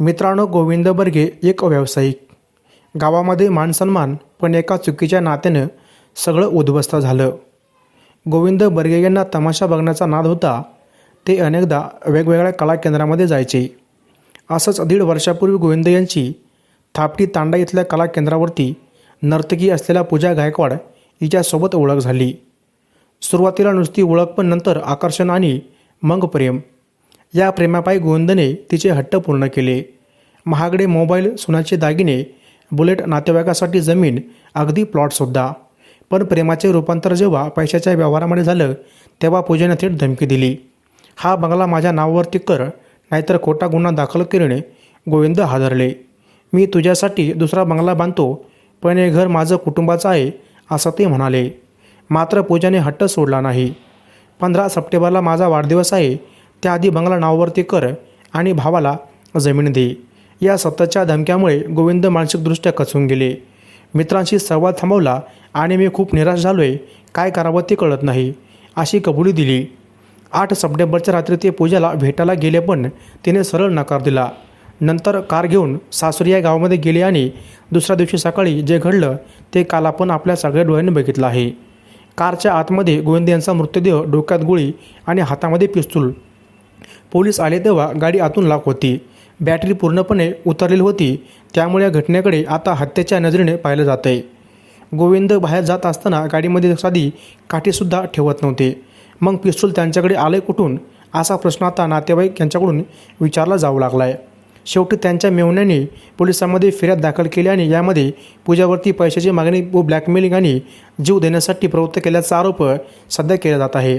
मित्रांनो गोविंद बर्गे एक व्यावसायिक. गावामध्ये मानसन्मान पण एका चुकीच्या नात्यानं सगळं उद्ध्वस्त झालं. गोविंद बर्गे यांना तमाशा बघण्याचा नाद होता ते अनेकदा वेगवेगळ्या कला केंद्रामध्ये जायचे. असंच दीड वर्षापूर्वी गोविंद यांची थापटी तांडा इथल्या कला केंद्रावरती नर्तकी असलेल्या पूजा गायकवाड हिच्यासोबत ओळख झाली. सुरुवातीला नुसती ओळख पण नंतर आकर्षण आणि मग प्रेम या प्रेमापायी गोविंदने तिचे हट्ट पूर्ण केले. महागडे मोबाईल सोन्याचे दागिने बुलेट नातेवाईकासाठी जमीन अगदी प्लॉटसुद्धा पण प्रेमाचे रूपांतर जेव्हा पैशाच्या व्यवहारामध्ये झालं तेव्हा पूजेनं थेट धमकी दिली. हा बंगला माझ्या नावावरती कर नाहीतर खोटा गुन्हा दाखल केल्याने गोविंद हादरले. मी तुझ्यासाठी दुसरा बंगला बांधतो पण हे घर माझं कुटुंबाचं आहे असं ते म्हणाले. मात्र पूजाने हट्ट सोडला नाही. पंधरा सप्टेंबरला माझा वाढदिवस आहे त्याआधी बंगला नावावरती कर आणि भावाला जमीन दे. या सततच्या धमक्यामुळे गोविंद मानसिकदृष्ट्या खचून गेले. मित्रांशी संवाद थांबवला आणि मी खूप निराश झालो आहे काय करावं ते कळत नाही अशी कबुली दिली. आठ सप्टेंबरच्या रात्री ते पूजाला भेटायला गेले पण तिने सरळ नकार दिला. नंतर कार घेऊन सासरी या गावामध्ये गेले आणि दुसऱ्या दिवशी सकाळी जे घडलं ते काल आपण आपल्या सगळ्या डोळ्यांनी बघितलं आहे. कारच्या आतमध्ये गोविंद यांचा मृतदेह डोक्यात गोळी आणि हातामध्ये पिस्तूल पोलीस आले तेव्हा गाडी आतून लॉक होती. बॅटरी पूर्णपणे उतरलेली होती. त्यामुळे या घटनेकडे आता हत्येच्या नजरेने पाहिलं जात आहे गोविंद बाहेर जात असताना गाडीमध्ये साधी काठीसुद्धा ठेवत नव्हते. मग पिस्तूल त्यांच्याकडे आले कुठून? असा प्रश्न आता नातेवाईक यांच्याकडून विचारला जाऊ लागला आहे शेवटी त्यांच्या मेवण्याने पोलिसांमध्ये फिर्याद दाखल केली आणि यामध्ये पूजावरती पैशाची मागणी व ब्लॅकमेलिंग आणि जीव देण्यासाठी प्रवृत्त केल्याचा आरोप सध्या केला जात आहे.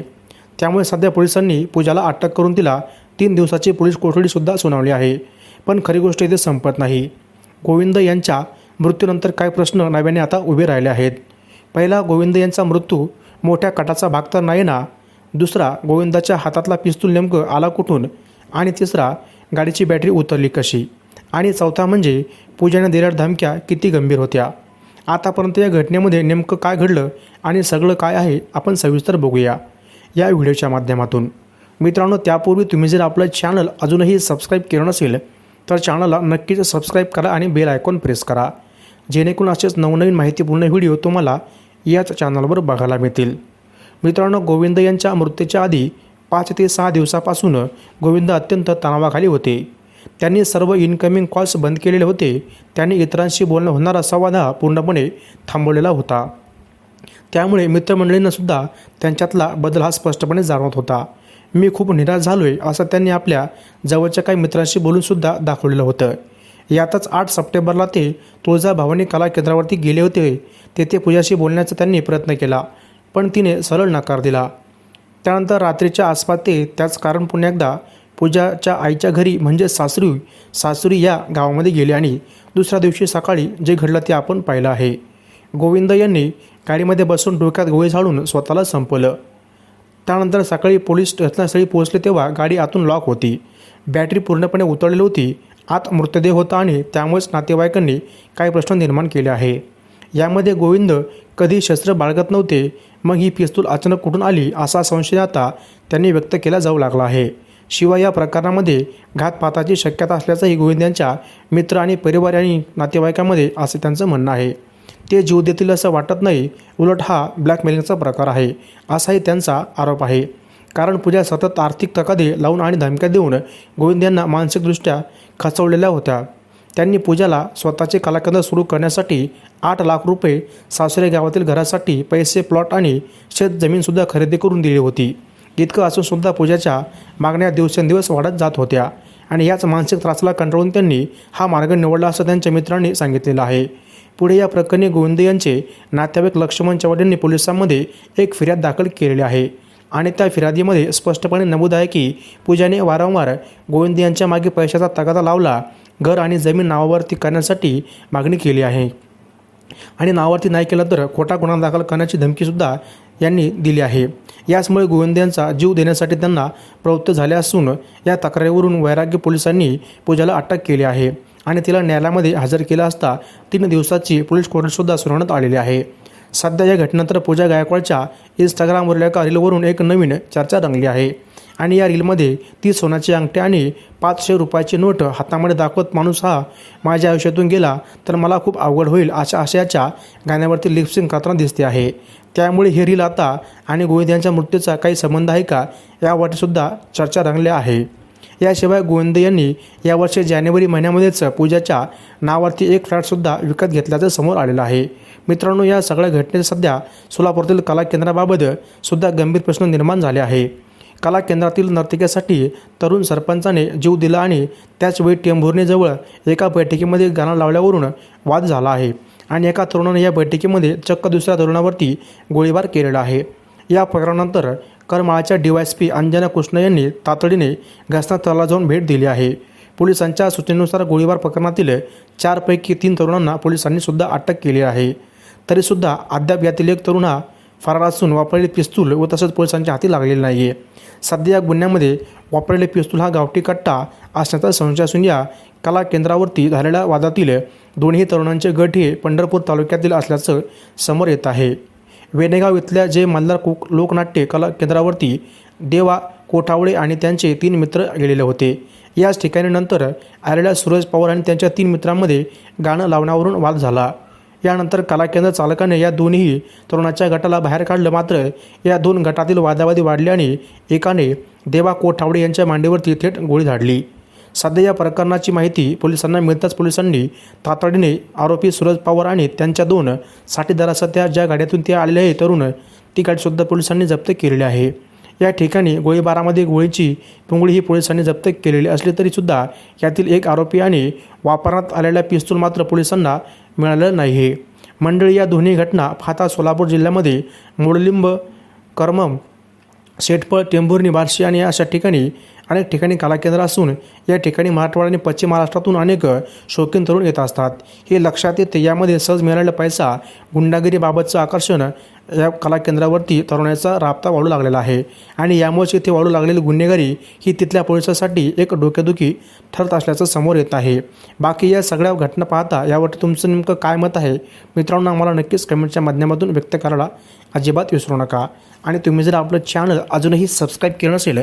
त्यामुळे सध्या पोलिसांनी पूजाला अटक करून तिला तीन दिवसाची पोलीस कोठडीसुद्धा सुनावली आहे. पण खरी गोष्ट इथे संपत नाही. गोविंद यांच्या मृत्यूनंतर काय प्रश्न नव्याने आता उभे राहिले आहेत? पहिला गोविंद यांचा मृत्यू मोठ्या कटाचा भाग तर नाही ना? दुसरा गोविंदाच्या हातातला पिस्तूल नेमकं आला कुठून? आणि तिसरा गाडीची बॅटरी उतरली कशी? आणि चौथा म्हणजे पूजाने दिलेल्या धमक्या किती गंभीर होत्या? आतापर्यंत या घटनेमध्ये नेमकं काय घडलं आणि सगळं काय आहे आपण सविस्तर बघूया. या व्हिडिओच्या माध्यमातून. मित्रांनो त्यापूर्वी तुम्ही जर आपलं चॅनल अजूनही सबस्क्राईब केलं नसेल तर चॅनलला नक्कीच सबस्क्राईब करा आणि बेल आयकॉन प्रेस करा. जेणेकरून असेच नवनवीन माहितीपूर्ण व्हिडिओ तुम्हाला याच चॅनलवर बघायला मिळतील. मित्रांनो गोविंद यांच्या मृत्यूच्या आधी पाच ते सहा दिवसापासून गोविंद अत्यंत तणावाखाली होते. त्यांनी सर्व इनकमिंग कॉल्स बंद केलेले होते. त्यांनी इतरांशी बोलणं होणारा संवाद हा पूर्णपणे थांबवलेला होता. त्यामुळे मित्रमंडळींनासुद्धा त्यांच्यातला बदल हा स्पष्टपणे जाणवत होता. मी खूप निराश झालो आहे असं त्यांनी आपल्या जवळच्या काही मित्रांशी बोलूनसुद्धा दाखवलेलं होतं. यातच आठ सप्टेंबरला ते तुळजाभवानी कला केंद्रावरती गेले होते तेथे पूजाशी बोलण्याचा त्यांनी प्रयत्न केला पण तिने सरळ नकार दिला. त्यानंतर रात्रीच्या आसपास ते त्याच कारण पुन्हा एकदा पूजाच्या आईच्या घरी म्हणजे सासरी सासरी या गावामध्ये गेले आणि दुसऱ्या दिवशी सकाळी जे घडलं ते आपण पाहिलं आहे. गोविंद यांनी गाडीमध्ये बसून डोक्यात गोळी झाडून स्वतःला संपवलं. त्यानंतर सकाळी पोलीस घटनास्थळी पोहोचले तेव्हा गाडी आतून लॉक होती. बॅटरी पूर्णपणे उतरलेली होती. आत मृतदेह होता आणि त्यामुळेच नातेवाईकांनी काही प्रश्न निर्माण केले आहे. यामध्ये गोविंद कधी शस्त्र बाळगत नव्हते. मग ही पिस्तूल अचानक कुठून आली असा संशय आता त्यांनी व्यक्त केला जाऊ लागला आहे. शिवाय या प्रकरणामध्ये घातपाताची शक्यता असल्याचंही गोविंद यांच्या मित्र आणि परिवार आणि नातेवाईकांमध्ये असं त्यांचं म्हणणं आहे. ते जीव देतील असं वाटत नाही. उलट हा ब्लॅकमेलिंगचा प्रकार आहे. असाही त्यांचा आरोप आहे. कारण पूजा सतत आर्थिक तकादे लावून आणि धमक्या देऊन गोविंद यांना मानसिकदृष्ट्या खचवलेल्या होत्या. त्यांनी पूजाला स्वतःचे कलाकेंद्र सुरू करण्यासाठी आठ लाख रुपये सासरे गावातील घरासाठी पैसे प्लॉट आणि शेतजमीनसुद्धा खरेदी करून दिली होती. इतकं असूनसुद्धा पूजाच्या मागण्या दिवसेंदिवस वाढत जात होत्या. आणि याच मानसिक त्रासाला कंटाळून त्यांनी हा मार्ग निवडला असं त्यांच्या मित्रांनी सांगितलेलं आहे. पुढे या प्रकरणी गोविंद यांचे नातेवाईक लक्ष्मण चव्हाण यांनी पोलिसांमध्ये एक फिर्याद दाखल केलेली आहे. आणि त्या फिर्यादीमध्ये स्पष्टपणे नमूद आहे की पूजाने वारंवार गोविंद यांच्या मागे पैशाचा तगादा लावला घर आणि जमीन नावावरती करण्यासाठी मागणी केली आहे. आणि नावावरती नाही केला तर खोटा गुन्हा दाखल करण्याची धमकीसुद्धा यांनी दिली आहे. याचमुळे गोविंद यांचा जीव देण्यासाठी त्यांना प्रवृत्त झाले असून या तक्रारीवरून वैराग्य पोलिसांनी पूजाला अटक केली आहे आणि तिला न्यायालयामध्ये हजर केला असता तीन दिवसाची पोलीस कोर्टसुद्धा सुनावण्यात आलेली आहे. सध्या या घटनेनंतर पूजा गायकवाडच्या इंस्टाग्रामवरील एका रीलवरून एक नवीन चर्चा रंगली आहे. आणि या रीलमध्ये ती सोन्याची अंगठी आणि पाचशे रुपयाची नोट हातामध्ये दाखवत माणूस हा माझ्या आयुष्यातून गेला तर मला खूप अवघड होईल अशा आशयाच्या गाण्यावरती लिपसिंग करताना दिसते आहे. त्यामुळे हे रील आता आणि गोविंद यांच्या मृत्यूचा काही संबंध आहे का यावरसुद्धा चर्चा रंगल्या आहे. याशिवाय गोविंद यांनी यावर्षी जानेवारी महिन्यामध्येच पूजाच्या नावावरती एक फ्लॅटसुद्धा विकत घेतल्याचं समोर आलेलं आहे. मित्रांनो या सगळ्या घटनेत सध्या सोलापूरातील कला केंद्राबाबत सुद्धा गंभीर प्रश्न निर्माण झाले आहे. कला केंद्रातील नर्तिकेसाठी तरुण सरपंचाने जीव दिला आणि त्याचवेळी टेंभुर्णीजवळ एका बैठकीमध्ये गाणं लावल्यावरून वाद झाला आहे आणि एका तरुणाने या बैठकीमध्ये चक्क दुसऱ्या तरुणावरती गोळीबार केलेला आहे. या प्रकरणानंतर करमाळाच्या डीवायएसपी अंजना कृष्ण यांनी तातडीने घटनास्थळाला तळाला जाऊन भेट दिली आहे. पोलिसांच्या सूचनेनुसार गोळीबार प्रकरणातील चारपैकी तीन तरुणांना पोलिसांनी सुद्धा अटक केली आहे. तरीसुद्धा अद्याप यातील एक तरुण हा फरार असून वापरलेले पिस्तूल व तसंच पोलिसांच्या हाती लागलेले नाही आहे सध्या या गुन्ह्यामध्ये वापरलेले पिस्तूल हा गावठी कट्टा असण्याचा संशय असून या कला केंद्रावरती झालेल्या वादातील दोन्ही तरुणांचे गट हे पंढरपूर तालुक्यातील असल्याचं समोर येत आहे. वेणेगाव इथल्या जे मल्हार कोक लोकनाट्य कला केंद्रावरती देवा कोठावळे आणि त्यांचे तीन मित्र गेलेले होते. याच ठिकाणी नंतर आलेल्या सूरज पवार आणि त्यांच्या तीन मित्रांमध्ये गाणं लावण्यावरून वाद झाला. यानंतर कला केंद्र चालकाने या दोन्ही तरुणाच्या गटाला बाहेर काढलं. मात्र या दोन गटातील वादावादी वाढल्याने एकाने देवा कोठावडे यांच्या मांडीवरती थेट गोळी झाडली. सध्या या प्रकरणाची माहिती पोलिसांना मिळताच पोलिसांनी तातडीने आरोपी सूरज पवार आणि त्यांच्या दोन साठीदारासह त्या ज्या गाड्यातून ते आलेले आहे तरुण ती गाडीसुद्धा पोलिसांनी जप्त केलेली आहे. या ठिकाणी गोळीबारामध्ये गोळीची पुंगळी ही पोलिसांनी जप्त केलेली असली तरीसुद्धा यातील एक आरोपी आणि वापरण्यात आलेला पिस्तूल मात्र पोलिसांना मिळालेलं नाही आहे मंडळी या दोन्ही घटना फाता सोलापूर जिल्ह्यामध्ये मोडलिंब करमम शेटपळ टेंभुर्णी बार्शी आणि अशा ठिकाणी अनेक ठिकाणी कलाकेंद्र असून या ठिकाणी मराठवाडा आणि पश्चिम महाराष्ट्रातून अनेक शौकीन तरुण येत असतात. हे लक्षात येते यामध्ये सहज मिळालेला पैसा गुंडागिरीबाबतचं आकर्षण या कलाकेंद्रावरती तरुणाचा राबता वाढू लागलेला आहे. आणि यामुळेच इथे वाढू लागलेली गुन्हेगारी ही तिथल्या पोलिसांसाठी एक डोकेदुखी ठरत असल्याचं समोर येत आहे. बाकी या सगळ्या घटना पाहता यावरती तुमचं नेमकं काय मत आहे? मित्रांनो आम्हाला नक्कीच कमेंटच्या माध्यमातून व्यक्त करायला अजिबात विसरू नका. आणि तुम्ही जर आपलं चॅनल अजूनही सबस्क्राईब केलं नसेल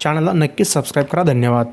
चॅनलला नक्कीच सबस्क्राईब करा. धन्यवाद.